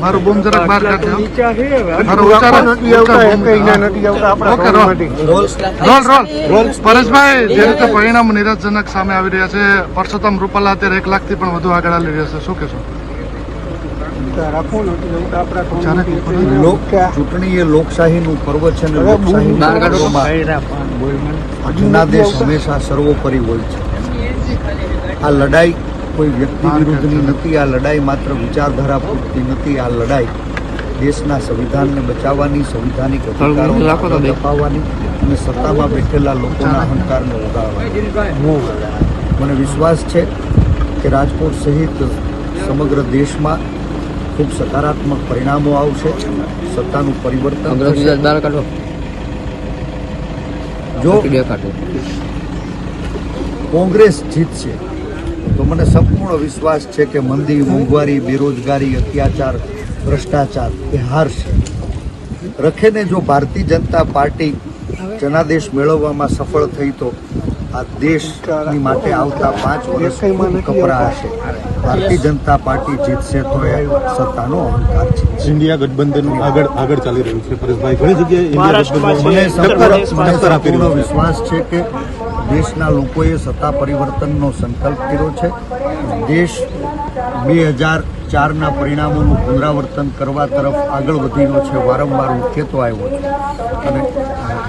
મારું બૂમ જરાક બહાર કાઢજો. નીચા છે હવે. મારું ઉચ્ચાર નથી આવતા એમ કઈ ના નથી આવતા ઓકે, રોલ. ગામમાંથી. રોલ રોલ પરેશભાઈ જે રીતે પરિણામ નિરાશજનક સામે આવી રહ્યા છે પરસોત્તમ રૂપાલા અત્યારે એક લાખથી પણ વધુ આગળ આવી રહ્યા છે. શું કહેશો? ચૂંટણી એ લોકશાહીનું પર્વ છે અને. પર્વમાં જનાદેશ હંમેશા સર્વોપરી હોય છે. આ લડાઈ કોઈ વ્યક્તિ વિરુદ્ધની નથી આ લડાઈ માત્ર વિચારધારા પૂરતી નથી આ લડાઈ દેશના સંવિધાનને બચાવવાની સંવિધાનિક અધિકારો બે. અને સત્તામાં બેઠેલા લોકોના અહંકારને ઉગાડવાની. મને વિશ્વાસ છે કે રાજકોટ સહિત સમગ્ર દેશમાં ખૂબ સકારાત્મક પરિણામો આવશે સત્તાનું પરિવર્તન જો કોંગ્રેસ જીતશે. તો મને સંપૂર્ણ વિશ્વાસ છે કે મંદી, મોંઘવારી, બેરોજગારી, અત્યાચાર, ભ્રષ્ટાચાર એ હારશે. રખેને જો ભારતીય જનતા પાર્ટી જનાદેશ મેળવવામાં સફળ થઈ તો આ દેશની માટે આવતા પાંચ વર્ષ કપરા હશે. ભારતીય જનતા પાર્ટી જીતશે તો એ સત્તાનો અહંકાર છે. ઇન્ડિયા ગઠબંધન આગળ આગળ ચાલી રહ્યું છે. પરેશભાઈ ઘણી જગ્યાએ મને વિશ્વાસ છે કે દેશના લોકોએ સત્તા પરિવર્તનનો સંકલ્પ કર્યો છે. દેશ બે હજાર ચારના પરિણામોનું પુનરાવર્તન કરવા તરફ આગળ વધી રહ્યો છે. વારંવાર હું કહેતો આવ્યો છું. અને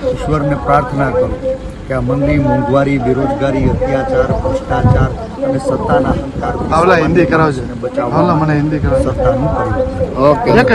ઈશ્વરને પ્રાર્થના કરું કે આ મંદી મોંઘવારી બેરોજગારી અત્યાચાર ભ્રષ્ટાચાર અને સત્તાના અહંકાર હિન્દી કરાવજો. બચાવવા મને હિન્દી સત્તાનું પરિવર્તન ઓકે.